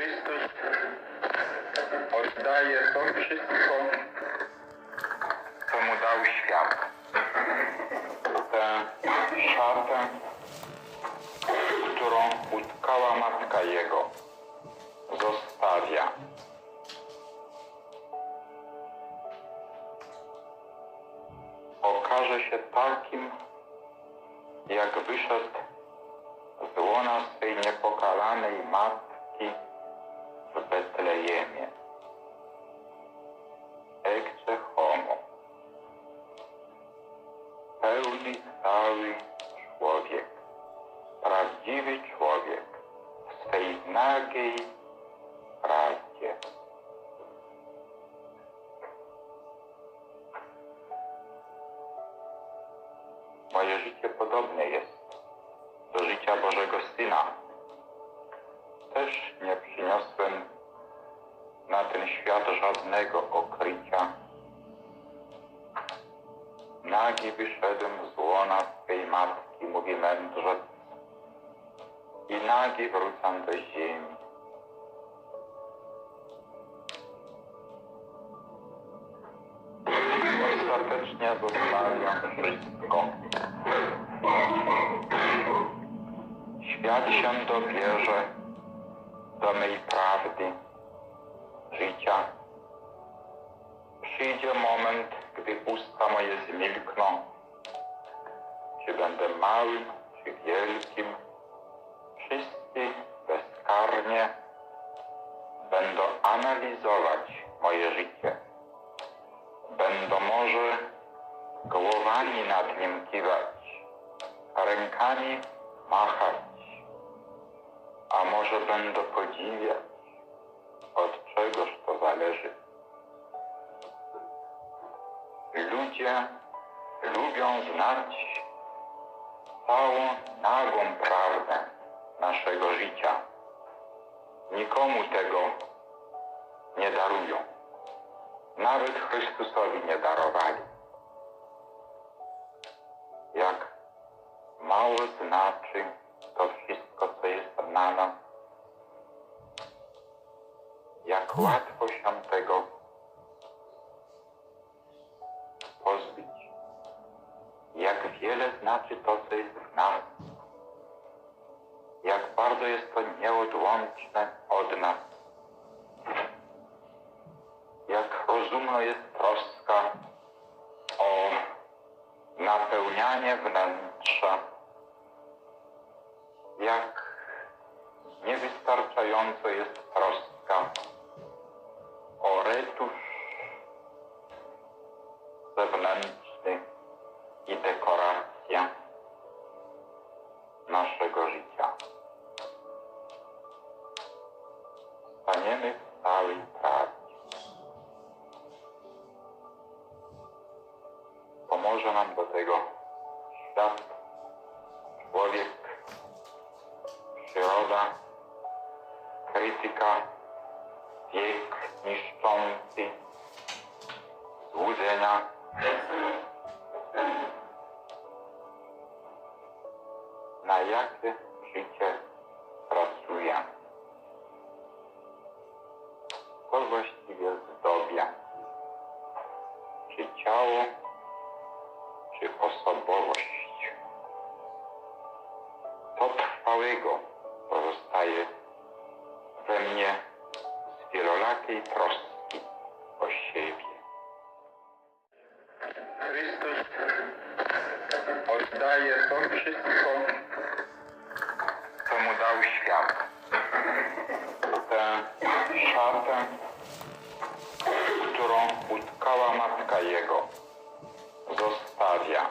Chrystus oddaje to wszystko, co mu dał świat. Tę szatę, którą utkała matka jego, zostawia. Okaże się takim, jak wyszedł z łona swej niepokalanej matki Betlejemie. Ecce homo. Pełny cały człowiek, prawdziwy człowiek w swej nagiej prawdzie. Moje życie podobne jest do życia Bożego Syna. Też nie przyniosłem ten świat żadnego okrycia. Nagi wyszedłem z łona swej matki, mówi mędrzec, i nagi wrócam do ziemi. Ostatecznie zostawiam wszystko. Świat się dobierze do mej prawdy, życia. Przyjdzie moment, gdy usta moje zmilkną. Czy będę małym, czy wielkim, wszyscy bezkarnie będą analizować moje życie. Będą może głowami nad nim kiwać, a rękami machać, a może będą podziwiać, od czegoż to zależy. Ludzie lubią znać całą nagą prawdę naszego życia. Nikomu tego nie darują. Nawet Chrystusowi nie darowali. Jak mało znaczy to wszystko, co jest na nas. Łatwo się tego pozbyć. Jak wiele znaczy to, co jest w nas. Jak bardzo jest to nieodłączne od nas. Jak rozumna jest troska o napełnianie wnętrza. Jak niewystarczająco jest zewnętrzny i dekoracja naszego życia. Staniemy w całej prawdzie. Pomoże nam do tego świat, człowiek, przyroda, krytyka, wiek niszczący, złudzenia. Na jakie życie pracuje? Co właściwie zdobia? Czy ciało, czy osobowość? Co trwałego pozostaje we mnie z wielolakiej troski oddaje to wszystko, co mu dał świat. Tę szatę, którą utkała matka jego, zostawia.